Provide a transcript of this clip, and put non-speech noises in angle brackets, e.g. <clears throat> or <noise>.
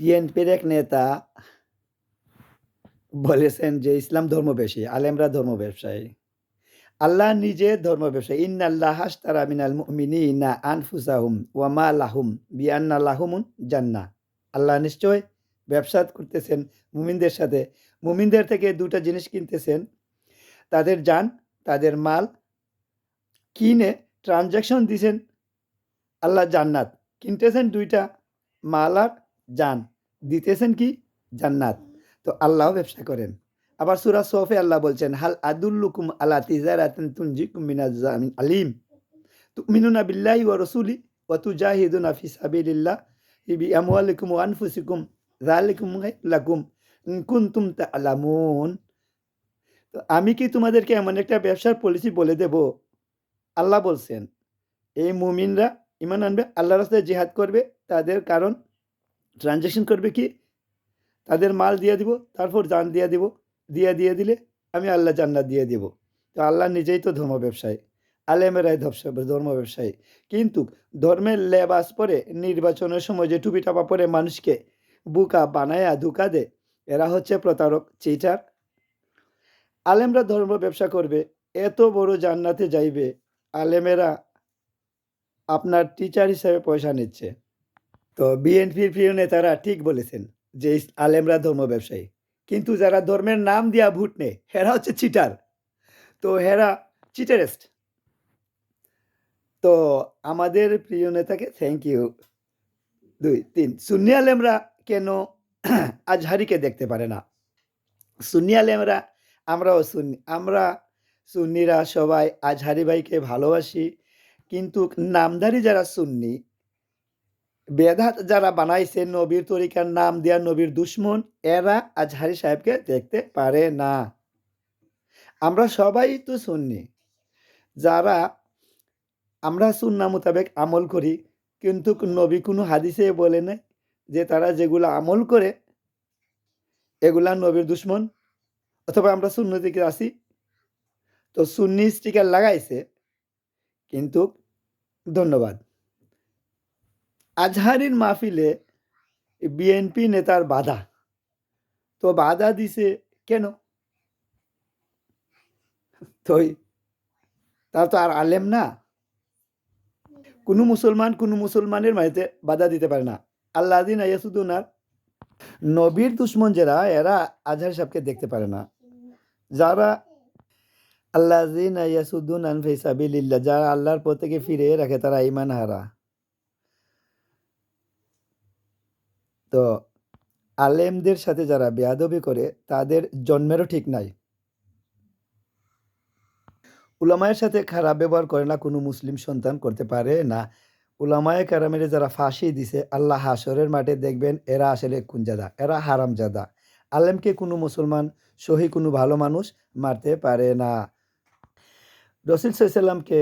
বিএনপির এক নেতা বলেছেন যে ইসলাম ধর্ম বেশি, আলেমরা ধর্ম ব্যবসায়ী। আল্লাহ নিজে ধর্ম ব্যবসায়ী। ইন্নাল্লাহা আশতারা মিনাল মুমিনিনা আনফুসাহুম ওয়া মা লাহুম বিআন্না লাহুমুন জান্নাহ। আল্লাহ নিশ্চয় ব্যবসা করতেছেন মুমিনদের সাথে। মুমিনদের থেকে দুটা জিনিস কিনতেছেন। তাদের যান তাদের মাল কিনে ট্রান্সেকশন দিছেন আল্লাহ জান্নাত। কিনতেছেন ২ টা মাল আর জান। দিতেছেন কি? জান্নাত। তো আল্লাহ ব্যবসা করেন। আবার সুরা সফে আল্লাহ বলছেন, হাল আদুল্লুকুম আলা তিজারাতিন তুনজিকুম মিনাজ্জামিন আলিম। তুমিনুনা বিল্লাহি ওয়া রাসূলি ওয়া তুজাহিদুনা ফি সাবিলিল্লাহি বিআমওয়ালিকুম ওয়া আনফুসিকুম যালিকুম লাকুম কুনতুম তা'লামুন। তো আমি কি তোমাদেরকে এমন একটা ব্যবসার পলিসি বলে দেব? আল্লাহ বলছেন, এই মুমিনরা ইমান আনবে, আল্লাহ রাস্তায় জিহাদ করবে, তাদের কারণ ট্রান্সেকশন করবে কি? তাদের মাল দিয়ে দিব, তারপর জান দিয়ে দিব। দিয়ে, দিয়ে দিলে আমি আল্লাহ জান্নাত দিয়ে দিব। তো আল্লাহ নিজেই তো ধর্ম ব্যবসায়ী। আলেমেরাই ধর্ম ব্যবসায়ী। কিন্তু ধর্মের লেবাস পরে নির্বাচনের সময় যে টুপি-টাপা পরে মানুষকে বুকা বানায়া ধোঁকা দে এরা হচ্ছে প্রতারক, চিটার। আলেমরা ধর্ম ব্যবসা করবে, এত বড় জান্নাতে যাইবে, আলেমেরা আপনার টিচার হিসেবে পয়সা নিচ্ছে। তো বিএনপির প্রিয় নেতারা ঠিক বলেছেন যে আলেমরা ধর্ম ব্যবসায়ী। কিন্তু যারা ধর্মের নাম দিয়া ভোট নেয়, এরা হচ্ছে চিটার। তো এরা চিটারেস্ট। তো আমাদের প্রিয় নেতাকে থ্যাংক ইউ। ২, ৩ সুন্নি আলেমরা কেন <clears throat> আজহারিকে দেখতে পারে না? সুন্নি আলেমরা আমরাও সুন্নি। আমরা সুন্নিরা সবাই আজহারি ভাইকে ভালোবাসি। কিন্তু নামধারী যারা সুন্নি, বেদাত যারা বানাইছে নবীর তরিকার নাম দিয়া নবীর দুশমন, এরা আজহারি সাহেবকে দেখতে পারে না। আমরা সবাই তো সুন্নি। যারা আমরা সুন্নাহ মোতাবেক আমল করি, কিন্তু নবী কোনো হাদিসে বলে নাই যে তারা যেগুলা আমল করে, এগুলা নবীর দুশমন অথবা আমরা সুন্নতিকে আসি তো সুন্নি স্টিকার লাগাইছে। কিন্তু ধন্যবাদ। আজহারির মাহফিলে বিএনপি নেতার বাধা। তো বাধা দিছে কেন? তই তারা তো আর আলেম না। কোনো মুসলমান কোনো মুসলমানের মাঝে বাধা দিতে পারে না। আল্লাযিনা ইয়াসুদুনা নবীর দুশমন যারা, এরা আজহারি সাহেবকে দেখতে পারে না। যারা আল্লাযিনা ইয়াসুদ্দুনা আন ফি সাবিলিল্লাহ, যারা আল্লাহর পথ থেকে ফিরিয়ে রাখে, তারা ইমান হারা। তো আলেমদের সাথে যারা বেয়াদবি করে তাদের জন্মেরও ঠিক নাই। উলামায়ের সাথে খারাপ ব্যবহার করে না কোনো মুসলিম সন্তান করতে পারে না। উলামায়ে কেরামের যারা ফাঁসি দিছে আল্লাহ হাসরের মাঠে দেখবেন এরা আসলে খুনজাদা, এরা হারামজাদা। আলেমকে কোনো মুসলমান সহি কোনো ভালো মানুষ মারতে পারে না। আলাইহি ওয়াসাল্লামকে